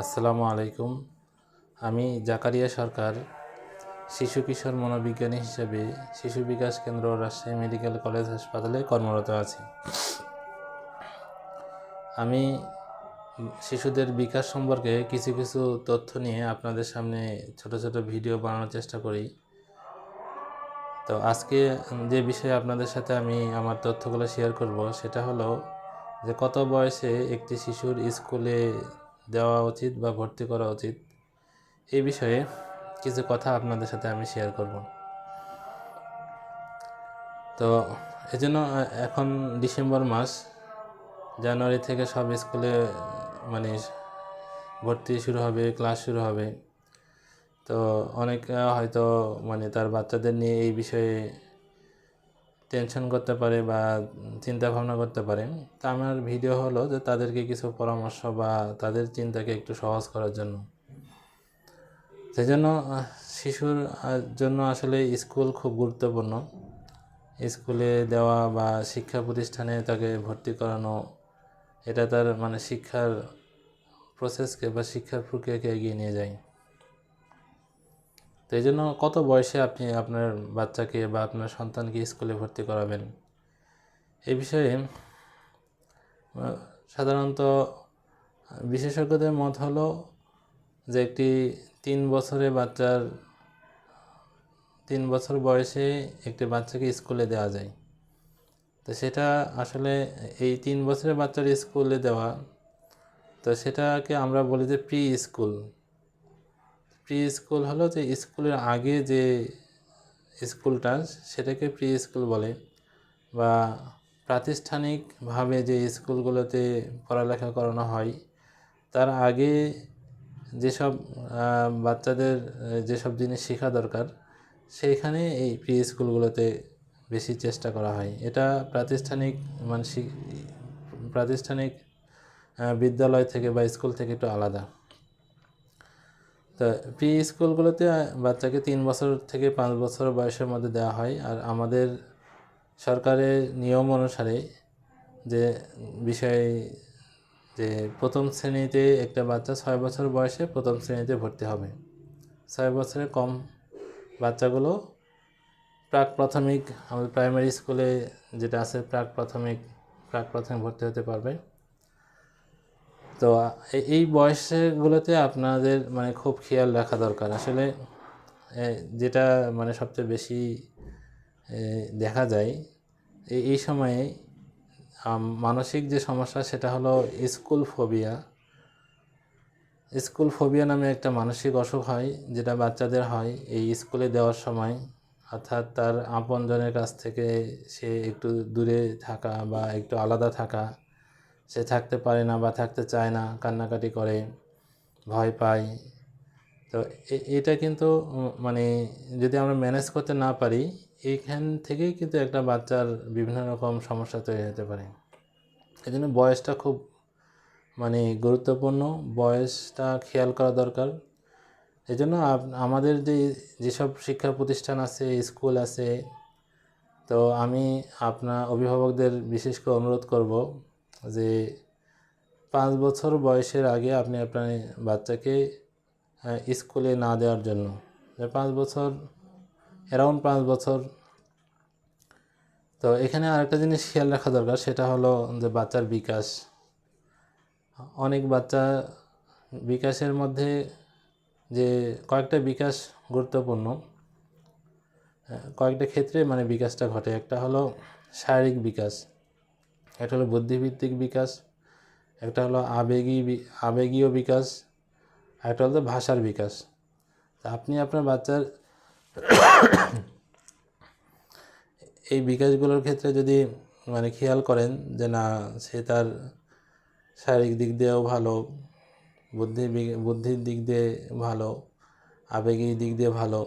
আসসালামু আলাইকুম। আমি জাকারিয়া সরকার, শিশু কিশোর মনোবিজ্ঞানী হিসেবে শিশু বিকাশ কেন্দ্র রাজশাহী মেডিকেল কলেজ হাসপাতালে কর্মরত আছি। আমি শিশুদের বিকাশ সম্পর্কে কিছু কিছু তথ্য নিয়ে আপনাদের সামনে ছোট ছোট ভিডিও বানানোর চেষ্টা করি। তো আজকে যে বিষয়ে আপনাদের সাথে আমি আমার তথ্যগুলো শেয়ার করব, সেটা হলো যে কত বয়সে একটি শিশুর স্কুলে দেওয়া উচিত বা ভর্তি করা উচিত। এই বিষয়ে কিছু কথা আপনাদের সাথে আমি শেয়ার করব। তো এজন্য এখন ডিসেম্বর মাস। জানুয়ারি থেকে সব স্কুলে মানে ভর্তি শুরু হবে, ক্লাস শুরু হবে। তো অনেকে হয়তো মানে তার বাচ্চাদের নিয়ে এই বিষয়ে টেনশন করতে পারে বা চিন্তা ভাবনা করতে পারে। তা আমার ভিডিও হলো যে তাদেরকে কিছু পরামর্শ বা তাদের চিন্তাকে একটু সহজ করার জন্য। সেই জন্য শিশুর জন্য আসলে স্কুল খুব গুরুত্বপূর্ণ। স্কুলে দেওয়া বা শিক্ষা প্রতিষ্ঠানে তাকে ভর্তি করানো, এটা তার মানে শিক্ষার প্রসেসকে বা শিক্ষার প্রক্রিয়াকে এগিয়ে নিয়ে যায়। তো এই জন্য কত বয়সে আপনি আপনার বাচ্চাকে বা আপনার সন্তানকে স্কুলে ভর্তি করাবেন? এই বিষয়ে সাধারণত বিশেষজ্ঞদের মত হলো যে একটি তিন বছরে বাচ্চার, তিন বছর বয়সে একটি বাচ্চাকে স্কুলে দেওয়া যায়। তো সেটা আসলে এই তিন বছরের বাচ্চার স্কুলে দেওয়া, তো সেটাকে আমরা বলি যে প্রি স্কুল প্রি স্কুল হলো যে স্কুলের আগে যে স্কুলটা, সেটাকে প্রি স্কুল বলে বা প্রাতিষ্ঠানিকভাবে যে স্কুলগুলোতে পড়ালেখা করানো হয়, তার আগে যেসব বাচ্চাদের যেসব জিনিস শেখা দরকার সেইখানে এই প্রি স্কুলগুলোতে বেশি চেষ্টা করা হয়। এটা প্রাতিষ্ঠানিক মানসিক প্রাতিষ্ঠানিক বিদ্যালয় থেকে বা স্কুল থেকে একটু আলাদা। তো প্রি স্কুলগুলোতে বাচ্চাকে তিন বছর থেকে পাঁচ বছর বয়সের মধ্যে দেওয়া হয়। আর আমাদের সরকারের নিয়ম অনুসারে যে বিষয় যে প্রথম শ্রেণীতে একটা বাচ্চা ছয় বছর বয়সে প্রথম শ্রেণীতে ভর্তি হবে। ছয় বছরের কম বাচ্চাগুলো প্রাক প্রাথমিক, আমাদের প্রাইমারি স্কুলে যেটা আছে, প্রাক প্রাথমিক প্রাক প্রাথমিক ভর্তি হতে পারবে। তো এই বয়সগুলোতে আপনাদের মানে খুব খেয়াল রাখা দরকার। আসলে যেটা মানে সবচেয়ে বেশি দেখা যায় এই সময়ে মানসিক যে সমস্যা সেটা হলো স্কুল ফোবিয়া। স্কুল ফোবিয়া নামে একটা মানসিক অসুখ হয়, যেটা বাচ্চাদের হয় এই স্কুলে দেওয়ার সময়। অর্থাৎ তার আপনজনের কাছ থেকে সে একটু দূরে থাকা বা একটু আলাদা থাকা। সে থাকতে পারে না বা থাকতে চায় না, কান্নাকাটি করে, ভয় পায়। তো এটা কিন্তু মানে যদি আমরা ম্যানেজ করতে না পারি এইখান থেকেই কিন্তু একটা বাচ্চার বিভিন্ন রকম সমস্যা তৈরি হতে পারে। এই জন্য বয়সটা খুব মানে গুরুত্বপূর্ণ। বয়সটা খেয়াল করা দরকার। এই জন্য আমাদের যে, যেসব শিক্ষা প্রতিষ্ঠান আছে, স্কুল আছে, তো আমি আপনার অভিভাবকদের বিশেষ করে অনুরোধ করব যে পাঁচ বছর বয়সের আগে আপনি আপনার বাচ্চাকে স্কুলে না দেওয়ার জন্য। পাঁচ বছর অ্যারাউন্ড পাঁচ বছর। তো এখানে আরেকটা জিনিস খেয়াল রাখা দরকার, সেটা হলো যে বাচ্চার বিকাশ। অনেক বাচ্চা বিকাশের মধ্যে যে কয়েকটা বিকাশ গুরুত্বপূর্ণ। কয়েকটা ক্ষেত্রে মানে বিকাশটা ঘটে। একটা হলো শারীরিক বিকাশ। একটা হলো বুদ্ধিভিত্তিক বিকাশ, একটা হলো আবেগী আবেগীয় বিকাশ একটা হলো ভাষার বিকাশ। আপনি আপনার বাচ্চার এই বিকাশগুলোর ক্ষেত্রে যদি মানে খেয়াল করেন যে না, সে তার শারীরিক দিক দিয়েও ভালো, বুদ্ধি বুদ্ধির দিক দিয়ে ভালো আবেগিক দিক দিয়ে ভালো,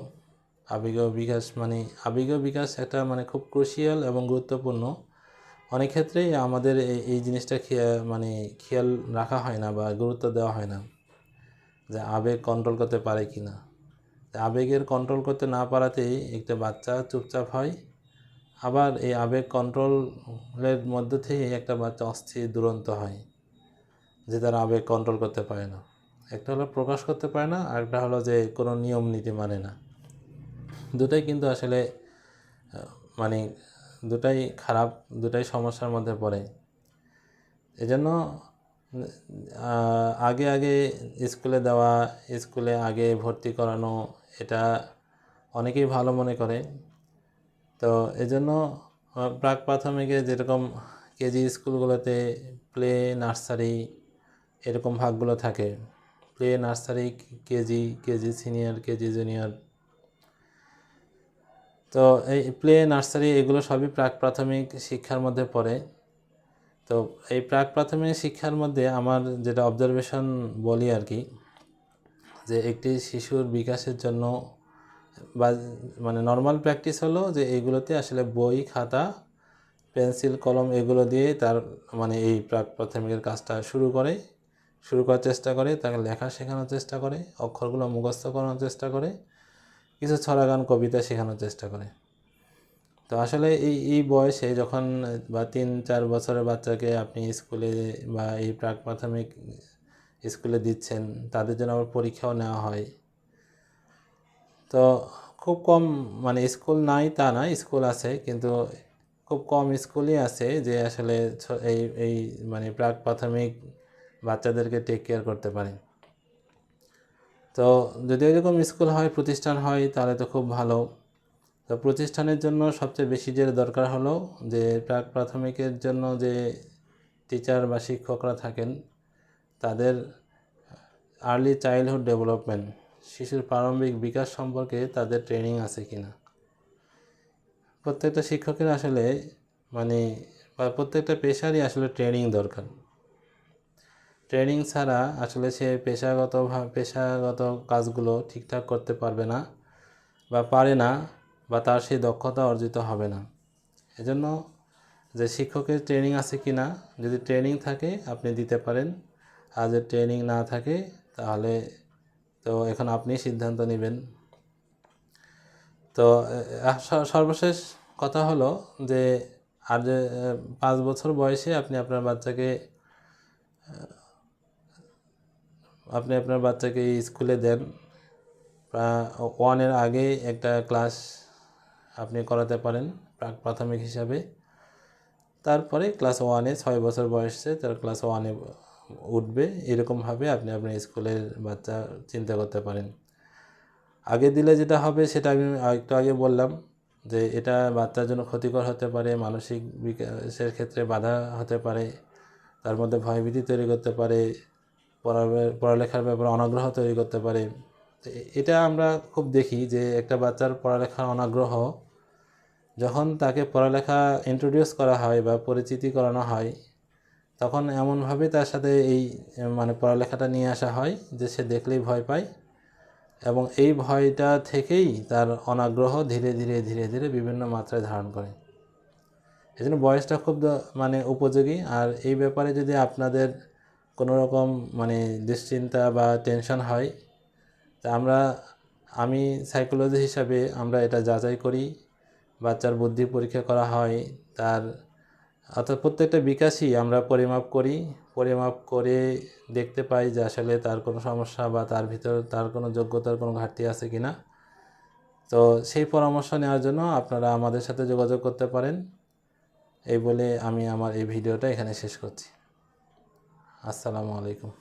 আবেগীয় বিকাশ মানে আবেগীয় বিকাশ একটা মানে খুব ক্রুশিয়াল এবং গুরুত্বপূর্ণ অনেক ক্ষেত্রেই আমাদের এই জিনিসটা মানে খেয়াল রাখা হয় না বা গুরুত্ব দেওয়া হয় না যে আবেগ কন্ট্রোল করতে পারে কি না আবেগের কন্ট্রোল করতে না পারাতেই একটা বাচ্চা চুপচাপ হয়, আবার এই আবেগ কন্ট্রোলের মধ্যে থেকেই একটা বাচ্চা অস্থির, দুরন্ত হয় যে তারা আবেগ কন্ট্রোল করতে পারে না। একটা হলো প্রকাশ করতে পারে না, আর একটা হলো যে কোনো নিয়ম নীতি মানে না। দুটাই কিন্তু আসলে মানে দুটাই খারাপ, দুটাই সমস্যার মধ্যে পড়ে। এজন্য আগে আগে স্কুলে দেওয়া, স্কুলে আগে ভর্তি করানো, এটা অনেকেই ভালো মনে করে। তো এজন্য প্রাক প্রাথমিকে যেরকম কেজি স্কুলগুলোতে প্লে, নার্সারি এরকম ভাগগুলো থাকে। Play, nursery, KG KG senior, KG junior তো এই প্লে, নার্সারি এগুলো সবই প্রাক প্রাথমিক শিক্ষার মধ্যে পড়ে। তো এই প্রাক প্রাথমিক শিক্ষার মধ্যে আমার যেটা অবজারভেশন বলি আর কি, যে একটি শিশুর বিকাশের জন্য বা মানে নর্মাল প্র্যাকটিস হলো যে এইগুলোতে আসলে বই, খাতা পেন্সিল কলম এগুলো দিয়ে তার মানে এই প্রাক প্রাথমিকের কাজটা শুরু করে, শুরু করার চেষ্টা করে, তাকে লেখা শেখানোর চেষ্টা করে, অক্ষরগুলো মুখস্থ করানোর চেষ্টা করে কিছু ছড়া গান কবিতা শেখানোর চেষ্টা করে। তো আসলে এই এই বয়সে যখন বা তিন, চার বছরের বাচ্চাকে আপনি স্কুলে বা এই প্রাক প্রাথমিক স্কুলে দিচ্ছেন, তাদের জন্য আবার পরীক্ষাও নেওয়া হয়। তো খুব কম মানে স্কুল নাই তা না, স্কুল আছে, কিন্তু খুব কম স্কুলই আছে যে আসলে এই এই মানে প্রাক প্রাথমিক বাচ্চাদেরকে টেক কেয়ার করতে পারে। তো যদি এরকম স্কুল হয়, প্রতিষ্ঠান হয়, তাহলে তো খুব ভালো। তো প্রতিষ্ঠানের জন্য সবচেয়ে বেশি যে দরকার হলো, যে প্রাক প্রাথমিকের জন্য যে টিচার বা শিক্ষকরা থাকেন, তাদের আর্লি চাইল্ডহুড ডেভেলপমেন্ট শিশুর প্রারম্ভিক বিকাশ সম্পর্কে তাদের ট্রেনিং আছে কি না প্রত্যেকটা শিক্ষকের আসলে মানে বা প্রত্যেকটা পেশারই আসলে ট্রেনিং দরকার। ট্রেনিং ছাড়া আসলে সে পেশাগত পেশাগত কাজগুলো ঠিকঠাক করতে পারবে না বা পারে না বা তার সেই দক্ষতা অর্জিত হবে না। এজন্য যে শিক্ষকের ট্রেনিং আছে কি না যদি ট্রেনিং থাকে, আপনি দিতে পারেন। আর যদি ট্রেনিং না থাকে, তাহলে তো এখন আপনি সিদ্ধান্ত নেবেন। তো সর্বশেষ কথা হলো যে, আর যে পাঁচ বছর বয়সে আপনি আপনার বাচ্চাকে আপনি আপনার বাচ্চাকে স্কুলে দেন। ওয়ানের আগে একটা ক্লাস আপনি করাতে পারেন প্রাক প্রাথমিক হিসাবে। তারপরে ক্লাস ওয়ানে ছয় বছর বয়সে তার ক্লাস ওয়ানে উঠবে। এরকমভাবে আপনি আপনার স্কুলের বাচ্চা চিন্তা করতে পারেন। আগে দিলে যেটা হবে সেটা আমি একটু আগে বললাম যে এটা বাচ্চার জন্য ক্ষতিকর হতে পারে, মানসিক বিকাশের ক্ষেত্রে বাধা হতে পারে, তার মধ্যে ভয়ভীতি তৈরি করতে পারে পড়ালেখার ব্যাপারে অনাগ্রহ তৈরি করতে পারে। এটা আমরা খুব দেখি যে একটা বাচ্চার পড়ালেখার অনাগ্রহ যখন তাকে পড়ালেখা ইন্ট্রোডিউস করা হয় বা পরিচিতি করানো হয়, তখন এমনভাবে তার সাথে এই মানে পড়ালেখাটা নিয়ে আসা হয় যে সে দেখলেই ভয় পায় এবং এই ভয়টা থেকেই তার অনাগ্রহ ধীরে ধীরে ধীরে ধীরে বিভিন্ন মাত্রায় ধারণ করে। এই জন্য বয়সটা খুব মানে উপযোগী। আর এই ব্যাপারে যদি আপনাদের কোনো রকম মানে দুশ্চিন্তা বা টেনশন হয়, তা আমরা, আমি সাইকোলজি হিসাবে আমরা এটা যাচাই করি, বাচ্চার বুদ্ধি পরীক্ষা করা হয়, তার অর্থাৎ প্রত্যেকটা বিকাশই আমরা পরিমাপ করি, পরিমাপ করে দেখতে পাই যে আসলে তার কোনো সমস্যা বা তার ভিতর, তার কোনো যোগ্যতার কোনো ঘাটতি আছে কি না তো সেই পরামর্শ নেওয়ার জন্য আপনারা আমাদের সাথে যোগাযোগ করতে পারেন। এই বলে আমি আমার এই ভিডিওটা এখানে শেষ করছি। আসসালামু আলাইকুম।